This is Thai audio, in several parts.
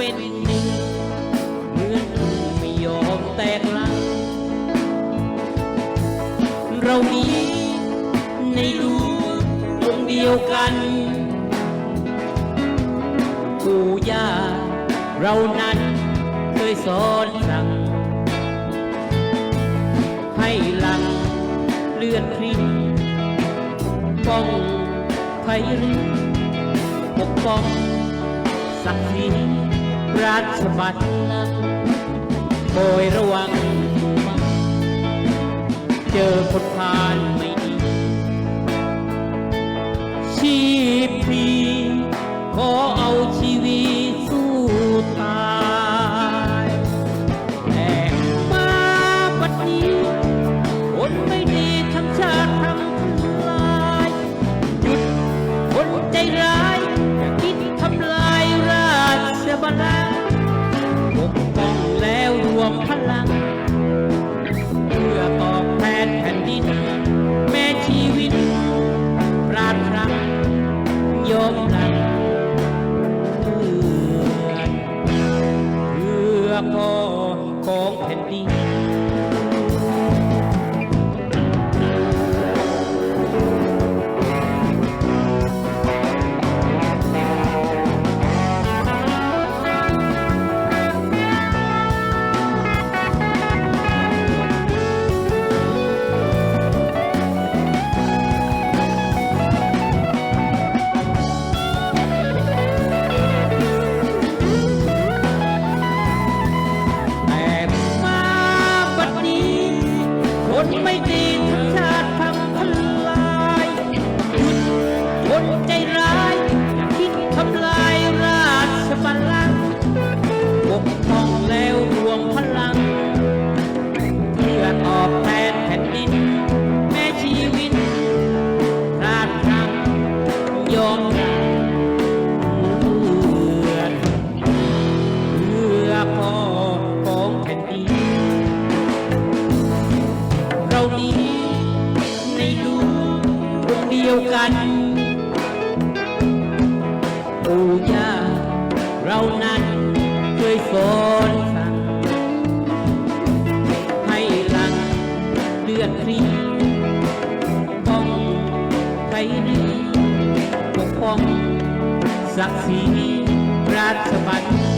เป็นหนึ่งเหมือนไม่ยอมแตกลัง เรามีในดวงดวงเดียวกันปู่ย่าเรานั้นเคยสอนสั่ง ให้หลังเลือดคริ้ป้องภัยริปกป้องศักดิ์ศรี ราชบัลลังก์โดยระวัง เจอคนพานไม่ดี ชีพีขอเอาชีวิต ศักดิ์ศรีราชบัณฑิต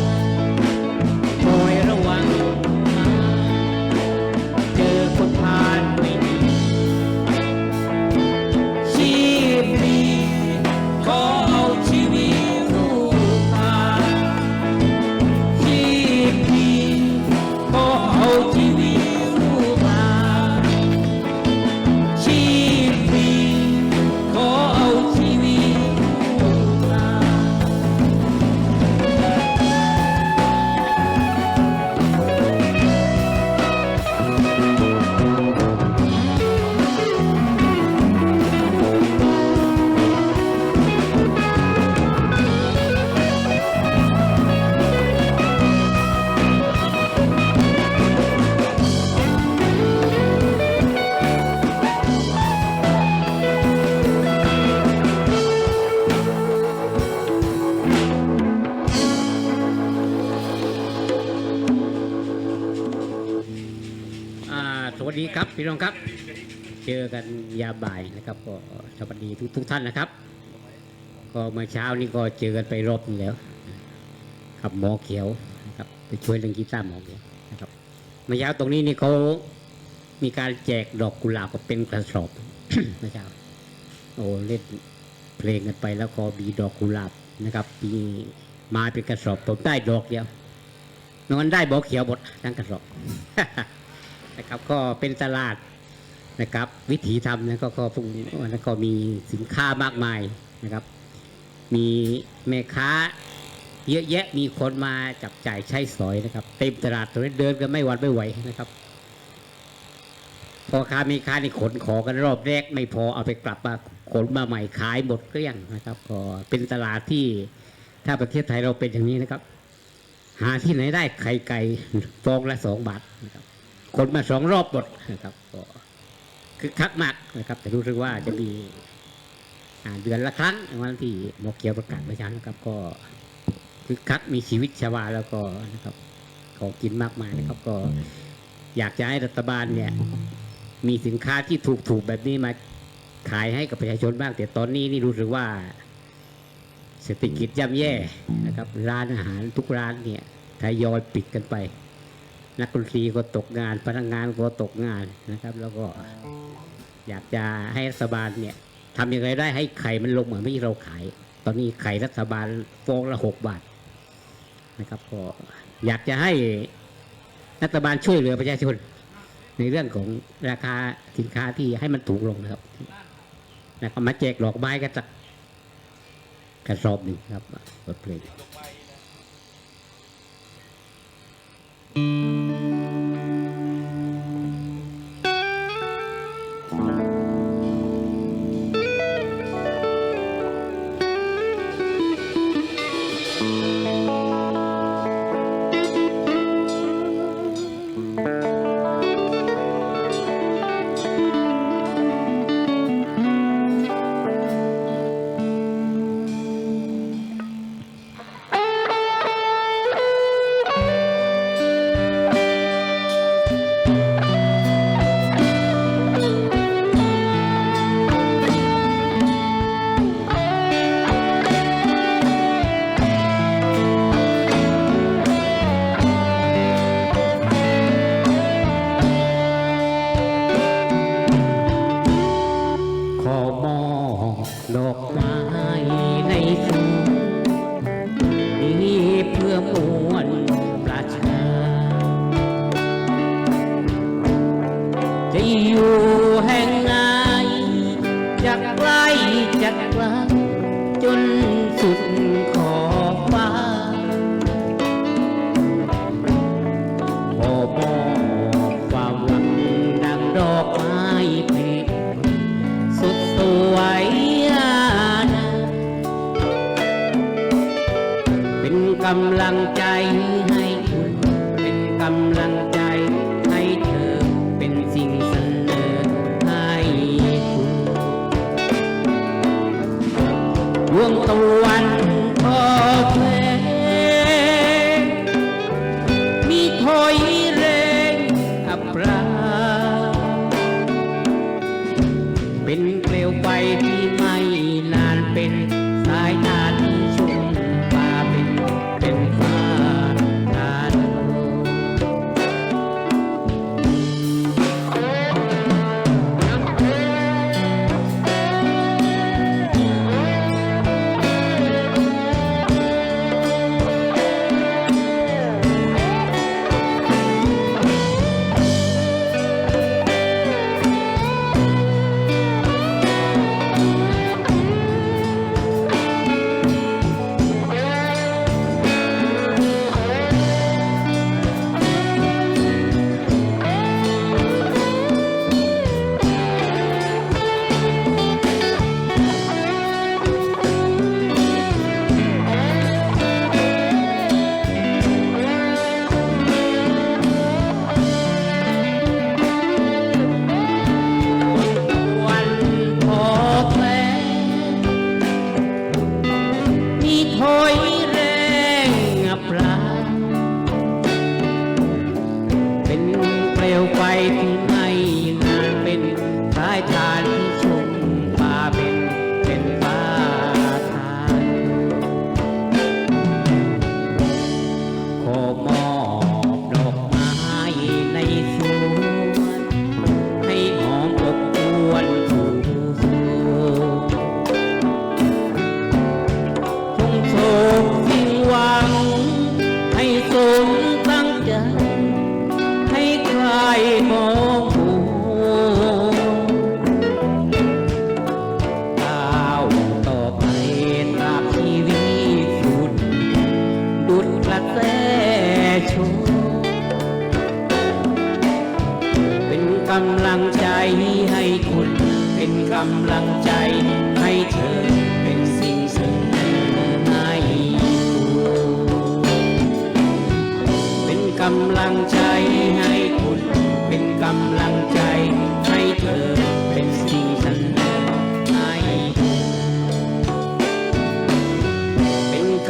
จอกันยาบ่ายนะครับ ก็สวัสดีทุกทุกท่านนะครับ ก็เมื่อเช้านี้ก็เจอกันไปรอบนึงแล้วกับหมอเขียวนะครับไปช่วยเรื่องกีตาร์หมอเขียวนะครับเมื่อเช้าตรงนี้นี่เขามีการแจกดอกกุหลาบกับเป็นกระสอบเมื่อเช้าโอ้เล่นเพลงกันไปแล้วก็มีดอกกุหลาบนะครับมีมาเป็นกระสอบผมได้ดอกเดียวนอนได้บอกเขียวหมดทั้งกระสอบนะครับก็เป็นตลาด นะครับ วิถีทำนะก็ก็พวกนี้แล้วก็มีสินค้ามากมายนะครับ มีแม่ค้าเยอะแยะมีคนมาจับจ่ายใช้สอยนะครับ เต็มตลาดตรงนี้เดินกันไม่หวันไม่ไหวนะครับพอค้ามีค้านี่ขนของกันรอบแรกไม่พอเอาไปกลับมาขนมาใหม่ขายหมดเกลี้ยงนะครับก็เป็นตลาดที่ถ้าประเทศไทยเราเป็นอย่างนี้นะครับ หาที่ไหนได้ไข่ไก่ฟองละสองบาทนะครับขนมาสองรอบหมดนะครับก็ คือคักมากนะครับ แต่รู้สึกว่าจะมีเดือนละครั้งวันที่หมอเกียวประกาศประชานะครับ ก็คือคักมีชีวิตชาวาแล้วก็นะครับของกินมากมายนะครับ ก็อยากจะให้รัฐบาลเนี่ย มีสินค้าที่ถูกๆแบบนี้มาขายให้กับประชาชนบ้าง แต่ตอนนี้นี่รู้สึกว่าเศรษฐกิจย่ำแย่นะครับ ร้านอาหารทุกร้านเนี่ยทยอยปิดกันไป นักดนตรีก็ตกงาน พนักงานก็ตกงานนะครับ แล้วก็อยากจะให้รัฐบาลเนี่ยทำย่างไรได้ให้ไข่มันลงเหมือนที่เราขาย ตอนนี้ไข่รัฐบาลฟองละหกบาทนะครับก็อยากจะให้รัฐบาลช่วยเหลือประชาชน ในเรื่องของราคาสินค้าที่ให้มันถูกลงนะครับนะครับมาแจกดอกไม้กันสักกระสอบหนึ่งครับบทเพลงข อบดอกไม้ใ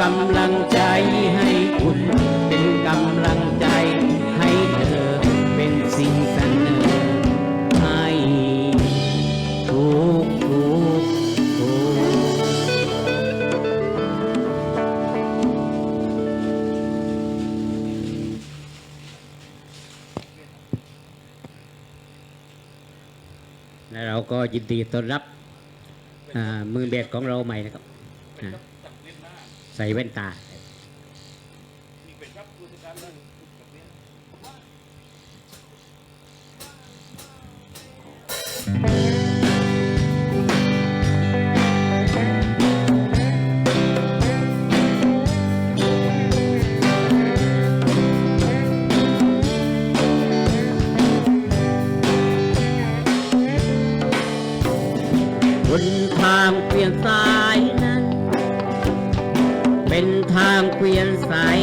กำลังใจให้คุณ เป็นกำลังใจให้เธอเป็นสิ่งเสนอให้ทุกทุกทุกและเราก็ยินดีต้อนรับมือเบสของเราใหม่นะครับ ใส่แว่นตา วันทางเปลี่ยนสา เป็นทางเกวียนสาย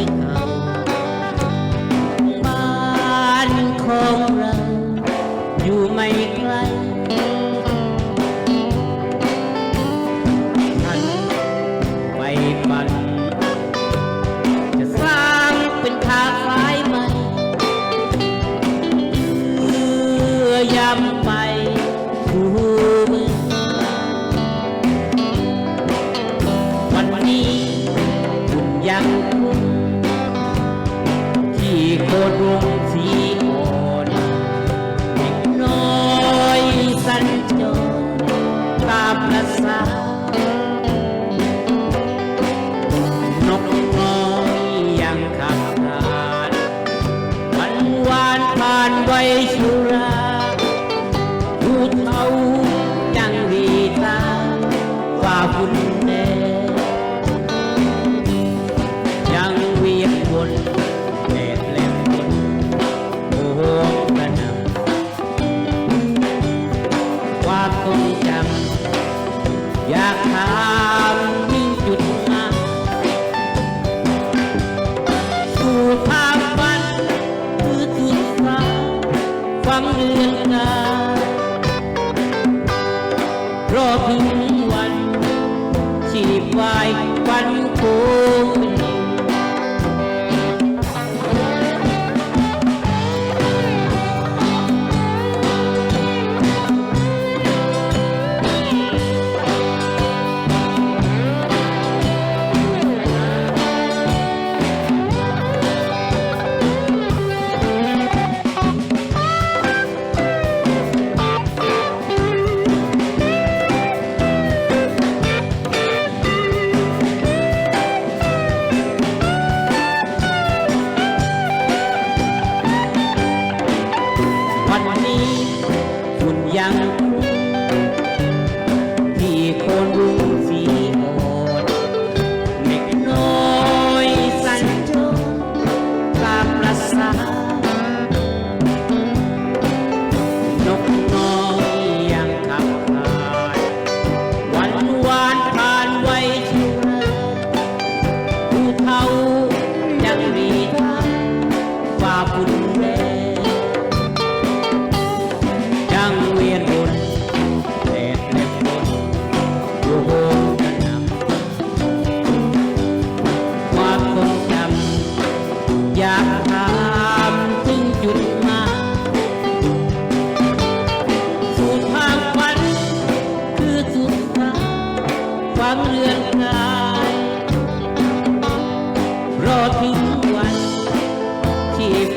প্রভু।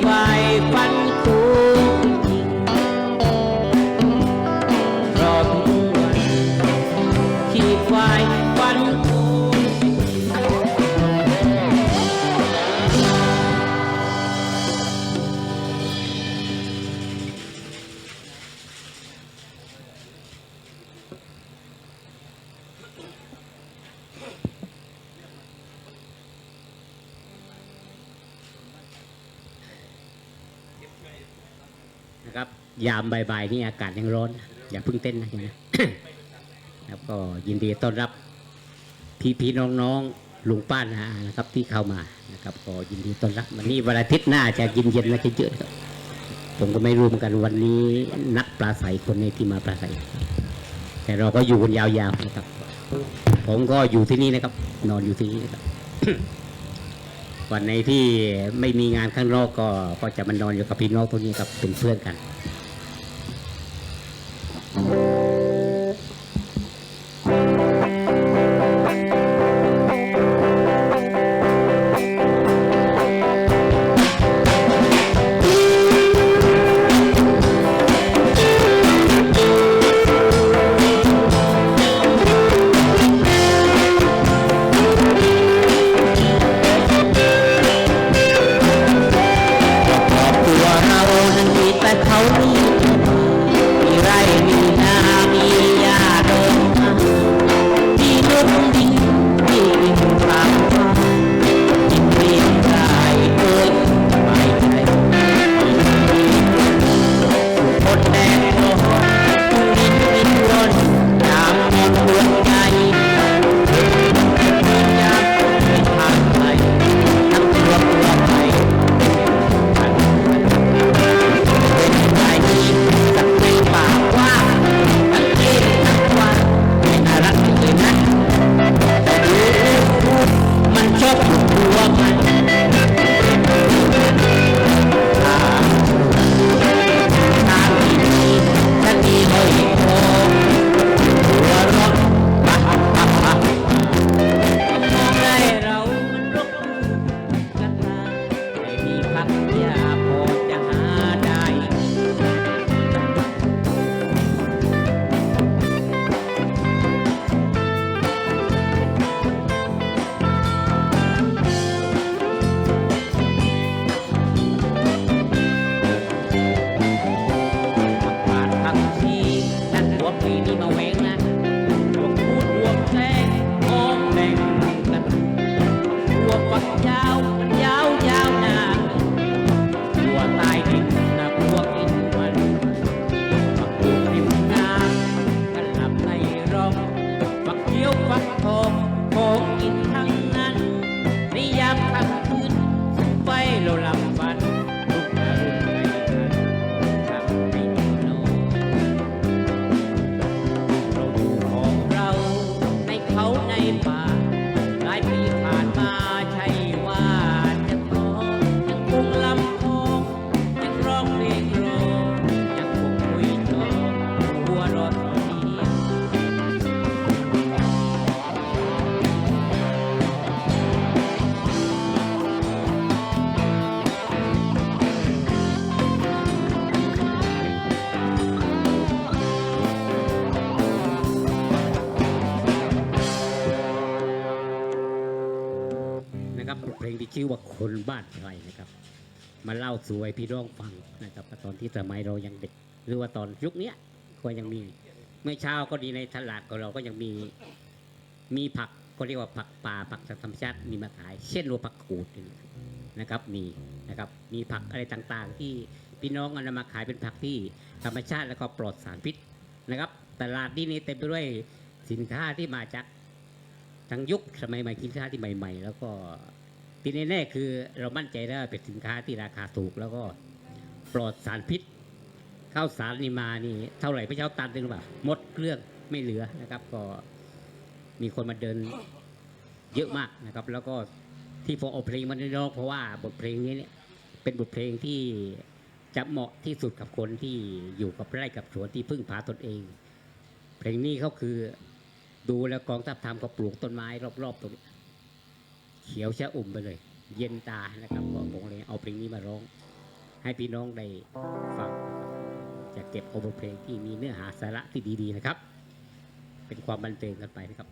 goodbye. ยามบ่ายๆนี่อากาศยังร้อน อย่าเพิ่งเต้นนะอย่างนี้ครับก็ยินดีต้อนรับพี่ๆน้องๆลุงป้านาอานะครับที่เข้ามานะครับก็ยินดีต้อนรับวันนี้วันอาทิตย์หน้าจะเย็นๆนะจะเยอะครับผมก็ไม่รู้เหมือนกันวันนี้นักปลาใสคนนี้ที่มาปลาใสแต่เราก็อยู่กันยาวๆนะครับ ผมก็อยู่ที่นี่นะครับ นอนอยู่ที่นี่นะครับวันไหนที่ไม่มีงานข้างนอกก็ก็จะมานอนอยู่กับพี่น้องพวกนี้ครับเป็นเพื่อนกัน คนบ้านไทยนะครับ มาเล่าสู่ให้พี่น้องฟังนะครับตอนที่สมัยเรายังเด็ก หรือว่าตอนยุคเนี้ยก็ยังมี เมื่อเช้าก็ดีในตลาดของเราก็ยังมีมีผักก็เรียกว่าผักป่าผักจากธรรมชาติมีมาขาย เช่นว่าผักกูดนะครับมีนะครับมีผักอะไรต่างๆ ที่พี่น้องเอามาขายเป็นผักที่ธรรมชาติแล้วก็ปลอดสารพิษนะครับตลาดที่นี้เต็มไปด้วยสินค้าที่มาจากทั้งยุคสมัยใหม่สินค้าที่ใหม่ ๆ แล้วก็ ที่แน่ๆคือเรามั่นใจได้เป็นสินค้าที่ราคาถูกแล้วก็ปลอดสารพิษข้าวสารนี่มานี่เท่าไหร่พระเจ้าตันหนึ่งหรือเปล่าหมดเครื่องไม่เหลือนะครับ ก็มีคนมาเดินเยอะมากนะครับ แล้วก็ที่ผมเอาเพลงมาในร้องเพราะว่าบทเพลงนี้เนี่ยเป็นบทเพลงที่จะเหมาะที่สุดกับคนที่อยู่กับไร่กับสวนที่พึ่งพาตนเอง เพลงนี้เขาคือดูแล้วกองทัพธรรมก็ปลูกต้นไม้รอบๆตรงนี้ เขียวชะอุ่มไปเลย เย็นตานะครับก็ผมเลยเอาเพลงนี้มาร้อง ให้พี่น้องได้ฟัง จะเก็บเอาบทเพลงที่มีเนื้อหาสาระที่ดีๆนะครับ เป็นความบันเทิงกันไปนะครับ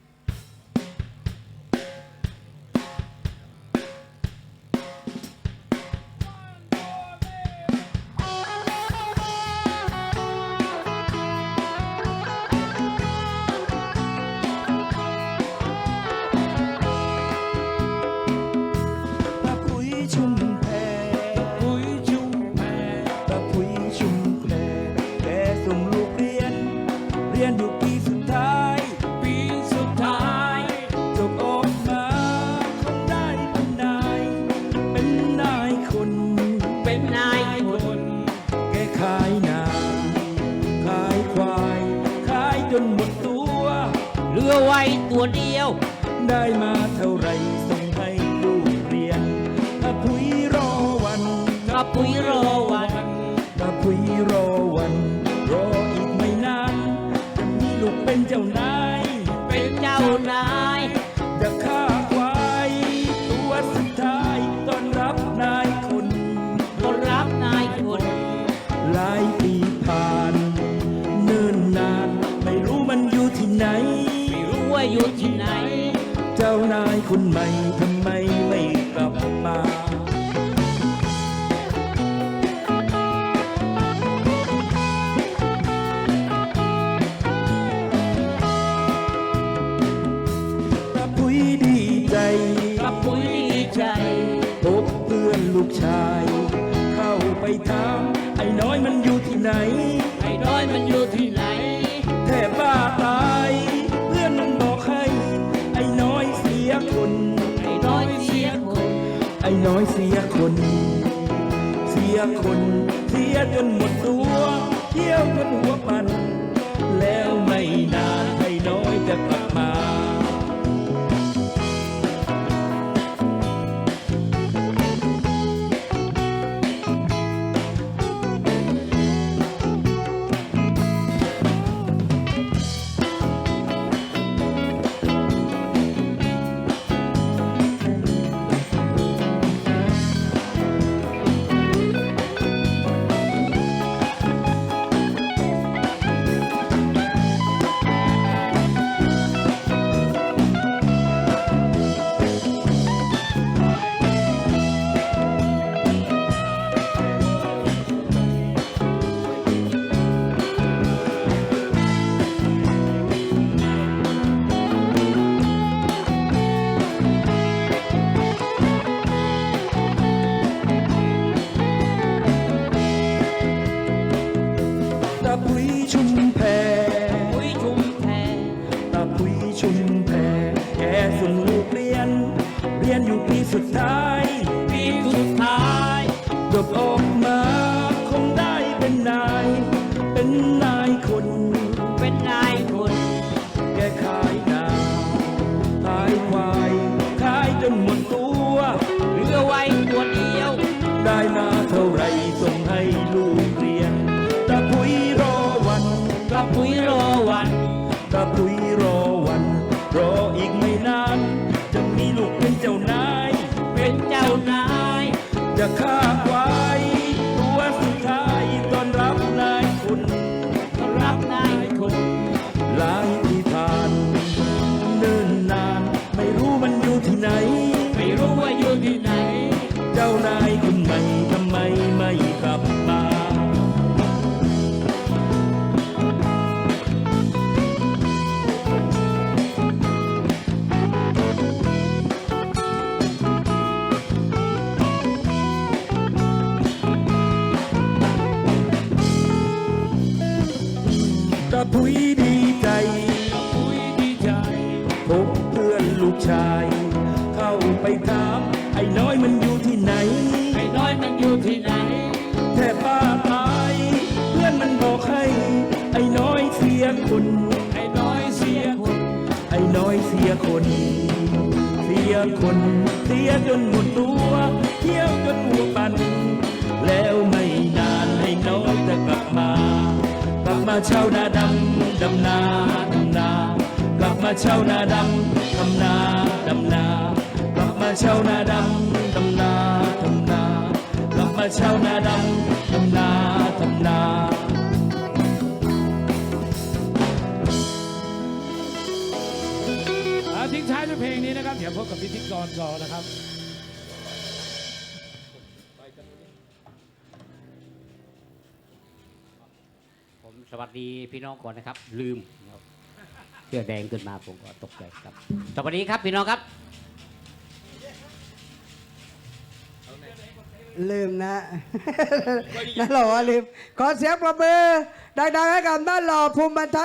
ตัวเดียว ได้มา คนใหม่ทำไมไม่กลับมาตาพุยดีใจกระปุยดีใจพบเพื่อนลูกชาย เข้าไปถามไอ้น้อยมันอยู่ที่ไหน สียคน เสียคน เสียจนหมดตัวเที่ยวจนหัวปัน แกส่งลูกเรียน เรียนอยู่ปีสุดท้าย ปีสุดท้ายจบออกมา เจ้านายคนใหม่ จนหมดตัว เที่ยวจนหัวปัน แล้วไม่นานไอ้น้อยจะกลับมา กลับมาเช่านาดำดำนาดำนา กลับมาเช่านาดำทำนาดำนา กลับมาเช่านาดำดำนาทำนา กลับมาเช่านาดำทำนาทำนาอ่าทิ้งท้ายด้วยเพลงนี้นะครับ เดี๋ยวพบกับพิธีกรก่อนนะครับ สวัสดีพี่น้องก่อนนะครับ ลืมครับเสื้อแดงขึ้นมาผมก็ตกใจครับ สวัสดีครับพี่น้องครับ ลืมนะนั่นหรอว่าลืม ขอเสียงประมือดังๆให้กับด้านหล่อภูมิบรรทัด